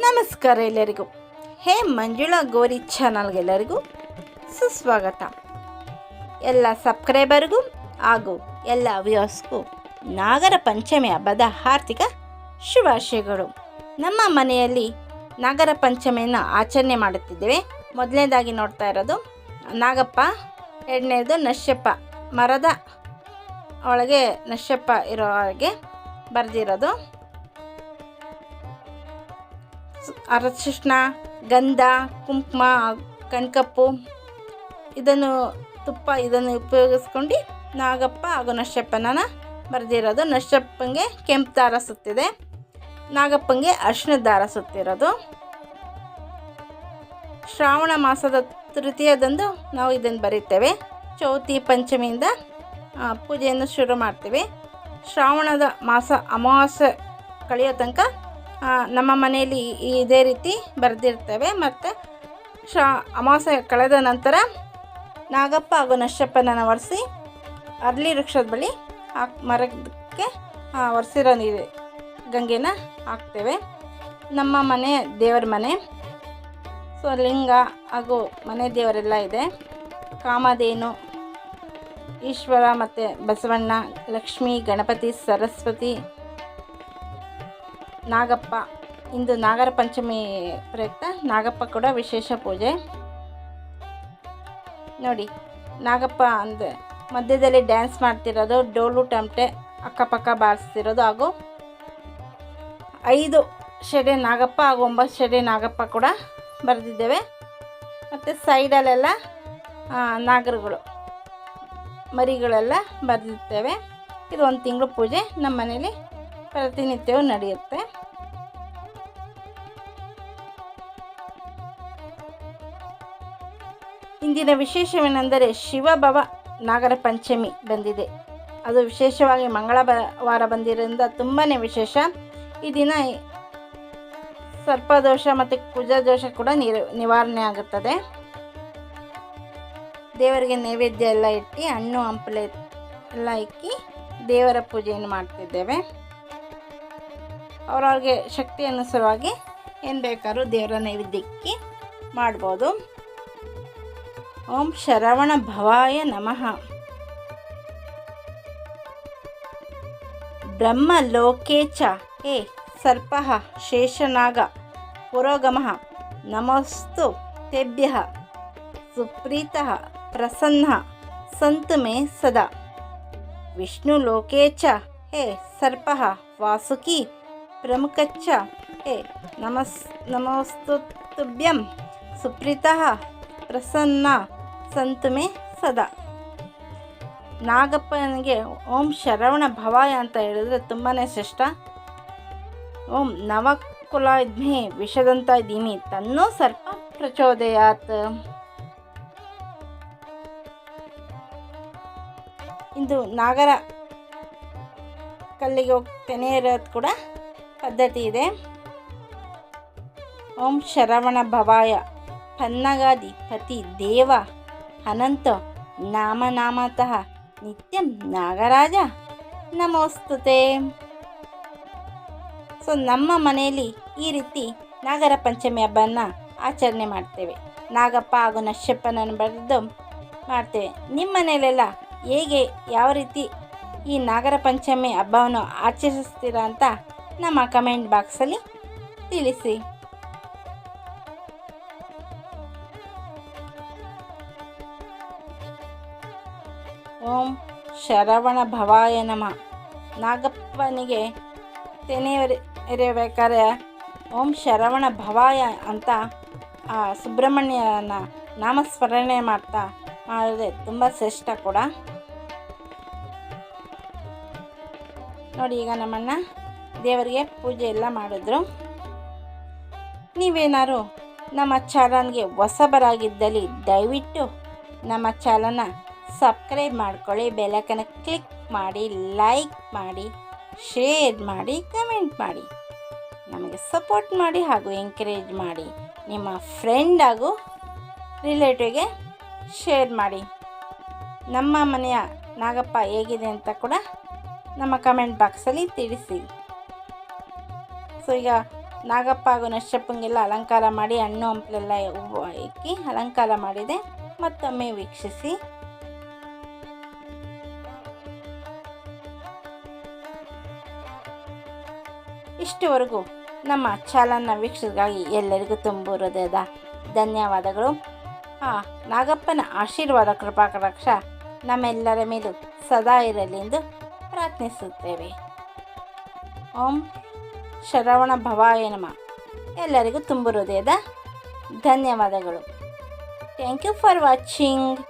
ನಮಸ್ಕಾರ ಎಲ್ಲರಿಗೂ. ಹೇ ಮಂಜುಳಾ ಗೋರಿ ಚಾನಲ್ಗೆಲ್ಲರಿಗೂ ಸುಸ್ವಾಗತ. ಎಲ್ಲ ಸಬ್ಸ್ಕ್ರೈಬರ್ಗೂ ಹಾಗೂ ಎಲ್ಲ ವ್ಯೂವರ್ಸ್ಗೂ ನಾಗರ ಪಂಚಮಿ ಹಬ್ಬದ ಆರ್ಥಿಕ ಶುಭಾಶಯಗಳು. ನಮ್ಮ ಮನೆಯಲ್ಲಿ ನಾಗರ ಪಂಚಮಿಯನ್ನು ಆಚರಣೆ ಮಾಡುತ್ತಿದ್ದೇವೆ. ಮೊದಲನೇದಾಗಿ ನೋಡ್ತಾ ಇರೋದು ನಾಗಪ್ಪ, ಎರಡನೇದು ನಶ್ಯಪ್ಪ. ಮರದ ಒಳಗೆ ನಶ್ಯಪ್ಪ ಇರೋ ಹಾಗೆ ಬರೆದಿರೋದು. ಅರಶಿಷ್ಣ ಗಂಧ ಕುಂಕುಮ ಕಣ್ಕಪ್ಪು ಇದನ್ನು ತುಪ್ಪ ಇದನ್ನು ಉಪಯೋಗಿಸ್ಕೊಂಡು ನಾಗಪ್ಪ ಹಾಗೂ ನಶ್ಯಪ್ಪನ ಬರೆದಿರೋದು. ನಶ್ಯಪ್ಪಂಗೆ ಕೆಂಪು ದಾರ ಸುತ್ತಿದೆ. ನಾಗಪ್ಪಂಗೆ ಅರ್ಶಿನ ದಾರ ಸುತ್ತಿರೋದು. ಶ್ರಾವಣ ಮಾಸದ ತೃತೀಯದಂದು ನಾವು ಇದನ್ನು ಬರೀತೇವೆ. ಚೌತಿ ಪಂಚಮಿಯಿಂದ ಪೂಜೆಯನ್ನು ಶುರು ಮಾಡ್ತೀವಿ. ಶ್ರಾವಣದ ಮಾಸ ಅಮಾವಾಸ್ಯೆ ಕಳೆಯೋ ತನಕ ನಮ್ಮ ಮನೆಯಲ್ಲಿ ಇದೇ ರೀತಿ ಬರೆದಿರ್ತೇವೆ. ಮತ್ತು ಶ ಅಮಾವಾಸ್ಯೆ ಕಳೆದ ನಂತರ ನಾಗಪ್ಪ ಹಾಗೂ ನಶ್ಯಪ್ಪನನ್ನು ಒರೆಸಿ ಅರ್ಲಿ ವೃಕ್ಷದ ಬಳಿ ಹಾಕ್ ಮರಕ್ಕೆ ಒರೆಸಿರೋ ನೀರು ಗಂಗೆನ ಹಾಕ್ತೇವೆ. ನಮ್ಮ ಮನೆ, ದೇವರ ಮನೆ. ಸೊ, ಲಿಂಗ ಹಾಗೂ ಮನೆ ದೇವರೆಲ್ಲ ಇದೆ. ಕಾಮಧೇನು, ಈಶ್ವರ ಮತ್ತು ಬಸವಣ್ಣ, ಲಕ್ಷ್ಮೀ, ಗಣಪತಿ, ಸರಸ್ವತಿ ನಾಗಪ್ಪ, ಇಂದು ನಾಗರ ಪಂಚಮಿ ಪ್ರಯುಕ್ತ ನಾಗಪ್ಪ ಕೂಡ ವಿಶೇಷ ಪೂಜೆ. ನೋಡಿ, ನಾಗಪ್ಪ ಅಂದರೆ ಮಧ್ಯದಲ್ಲಿ ಡ್ಯಾನ್ಸ್ ಮಾಡ್ತಿರೋದು, ಡೋಲು ಟಮಟೆ ಅಕ್ಕಪಕ್ಕ ಬಾರಿಸ್ತಿರೋದು ಹಾಗೂ ಐದು ಶೆಡೆ ನಾಗಪ್ಪ ಹಾಗೂ ಒಂಬತ್ತು ಶೆಡೆ ನಾಗಪ್ಪ ಕೂಡ ಬರೆದಿದ್ದೇವೆ. ಮತ್ತು ಸೈಡಲ್ಲೆಲ್ಲ ನಾಗರಗಳು, ಮರಿಗಳೆಲ್ಲ ಬರೆದಿರ್ತೇವೆ. ಇದು ಒಂದು ತಿಂಗಳು ಪೂಜೆ ನಮ್ಮ ಮನೇಲಿ ಪ್ರತಿನಿತ್ಯವೂ ನಡೆಯುತ್ತೆ. ಇಂದಿನ ವಿಶೇಷವೇನೆಂದರೆ ಶಿವಭವ ನಾಗರ ಪಂಚಮಿ ಬಂದಿದೆ. ಅದು ವಿಶೇಷವಾಗಿ ಮಂಗಳವಾರ ಬಂದಿರೋದ್ರಿಂದ ತುಂಬಾ ವಿಶೇಷ. ಈ ದಿನ ಸರ್ಪದೋಷ ಮತ್ತು ಕುಜದೋಷ ಕೂಡ ನೀರು, ನಿವಾರಣೆ ಆಗುತ್ತದೆ. ದೇವರಿಗೆ ನೈವೇದ್ಯ ಎಲ್ಲ ಇಟ್ಟು ಹಣ್ಣು, ಹಂಪಲೆ ಎಲ್ಲ ಇಕ್ಕಿ ದೇವರ ಪೂಜೆಯನ್ನು ಮಾಡ್ತಿದ್ದೇವೆ. ಅವ್ರವ್ರಿಗೆ ಶಕ್ತಿ ಅನುಸಾರವಾಗಿ ಏನು ಬೇಕಾದ್ರೂ ದೇವರ ನೈವೇದ್ಯಕ್ಕೆ ಮಾಡ್ಬೋದು. ಓಂ ಶರವಣ ಭವಾಯ ನಮಃ ಬ್ರಹ್ಮಲೋಕೆ ಚ ಹೇ ಸರ್ಪ ಶೇಷನಾಗ ಪುರೋಗಮ ನಮಸ್ತು ತೆಭ್ಯ ಸುಪ್ರೀತ ಪ್ರಸನ್ನ ಸಂತು ಮೇ ಸದಾ ವಿಷ್ಣುಲೋಕೆ ಚ ಹೇ ಸರ್ಪ ವಾಸುಕಿ ಪ್ರಮುಖಚ್ಚ ಹೇ ನಮಸ್ ನಮಸ್ತು ತುಭ್ಯಂ ಸುಪ್ರೀತ ಪ್ರಸನ್ನ ಸಂತುಮೆ ಸದಾ. ನಾಗಪ್ಪನಿಗೆ ಓಂ ಶರವಣ ಭವಾಯ ಅಂತ ಹೇಳಿದ್ರೆ ತುಂಬಾ ಶ್ರೇಷ್ಠ. ಓಂ ನವಕುಲಾದ್ಮೆ ವಿಷದಂತ ಇದ್ದೀನಿ ತನ್ನೋ ಸರ್ಪ ಪ್ರಚೋದಯಾತ್. ಇಂದು ನಾಗರ ಕಲ್ಲಿಗೆ ಹೋಗಿ ತೆನೆ ಇರೋದು ಕೂಡ ಪದ್ಧತಿ ಇದೆ. ಓಂ ಶರವಣ ಭವಾಯ. ಪತಿ ದೇವ ಅನಂತ ನಾಮನಾಮತಃ ನಿತ್ಯಂ ನಾಗರಾಜ ನಮೋಸ್ತುತೆ. ಸೊ ನಮ್ಮ ಮನೆಯಲ್ಲಿ ಈ ರೀತಿ ನಾಗರ ಪಂಚಮಿ ಹಬ್ಬನ ಆಚರಣೆ ಮಾಡ್ತೇವೆ. ನಾಗಪ್ಪ ಹಾಗೂ ನಶ್ಯಪ್ಪನನ್ನು ಬರೆದು ಮಾಡ್ತೇವೆ. ನಿಮ್ಮ ಮನೆಯಲ್ಲೆಲ್ಲ ಹೇಗೆ, ಯಾವ ರೀತಿ ಈ ನಾಗರ ಪಂಚಮಿ ಹಬ್ಬವನ್ನು ಆಚರಿಸ್ತೀರಾ ಅಂತ ನಮ್ಮ ಕಮೆಂಟ್ ಬಾಕ್ಸಲ್ಲಿ ತಿಳಿಸಿ. ಓಂ ಶರವಣ ಭವಾಯ ನಮ. ನಾಗಪ್ಪನಿಗೆ ತೆನೆ ಎರೆ- ಎರೆಯಬೇಕಾದ್ರೆ ಓಂ ಶರವಣ ಭವಾಯ ಅಂತ ಆ ಸುಬ್ರಹ್ಮಣ್ಯನ ನಾಮಸ್ಮರಣೆ ಮಾಡ್ತಾ ಮಾಡಿದ್ರೆ ತುಂಬ ಶ್ರೇಷ್ಠ ಕೂಡ. ನೋಡಿ ಈಗ ನಮ್ಮನ್ನ ದೇವರಿಗೆ ಪೂಜೆ ಎಲ್ಲ ಮಾಡಿದ್ರು. ನೀವೇನಾರು ನಮ್ಮ ಚಾನಲ್ಗೆ ಹೊಸಬರಾಗಿದ್ದಲ್ಲಿ ದಯವಿಟ್ಟು ನಮ್ಮ ಚಾನಲ್ನ ಸಬ್ಸ್ಕ್ರೈಬ್ ಮಾಡ್ಕೊಳ್ಳಿ ಬೆಲಕನ ಕ್ಲಿಕ್ ಮಾಡಿ ಲೈಕ್ ಮಾಡಿ ಶೇರ್ ಮಾಡಿ ಕಮೆಂಟ್ ಮಾಡಿ. ನಮಗೆ ಸಪೋರ್ಟ್ ಮಾಡಿ ಹಾಗೂ ಎಂಕರೇಜ್ ಮಾಡಿ. ನಿಮ್ಮ ಫ್ರೆಂಡ್ ಹಾಗೂ ರಿಲೇಟಿವ್ಗೆ ಶೇರ್ ಮಾಡಿ. ನಮ್ಮ ಮನೆಯ ನಾಗಪ್ಪ ಹೇಗಿದೆ ಅಂತ ಕೂಡ ನಮ್ಮ ಕಮೆಂಟ್ ಬಾಕ್ಸಲ್ಲಿ ತಿಳಿಸಿ. ಸೊ ಈಗ ನಾಗಪ್ಪ ಹಾಗೂ ನಷ್ಟಪ್ಪಂಗೆಲ್ಲ ಅಲಂಕಾರ ಮಾಡಿ, ಹಣ್ಣು ಹಂಪಲೆಲ್ಲ ಇಕ್ಕಿ ಅಲಂಕಾರ ಮಾಡಿದೆ. ಮತ್ತೊಮ್ಮೆ ವೀಕ್ಷಿಸಿ. ಇಷ್ಟುವರೆಗೂ ನಮ್ಮ ಚಾಲನ ವೀಕ್ಷಕರಿಗಾಗಿ ಎಲ್ಲರಿಗೂ ತುಂಬು ಹೃದಯದ ಧನ್ಯವಾದಗಳು. ಹಾಂ ನಾಗಪ್ಪನ ಆಶೀರ್ವಾದ, ಕೃಪಾ, ಕಟಾಕ್ಷ ನಮ್ಮೆಲ್ಲರ ಮೇಲೂ ಸದಾ ಇರಲಿ ಎಂದು ಪ್ರಾರ್ಥಿಸುತ್ತೇವೆ. ಓಂ ಶರವಣ ಭವಾಯ ನಮಃ. ಎಲ್ಲರಿಗೂ ತುಂಬು ಹೃದಯದ ಧನ್ಯವಾದಗಳು. Thank you for watching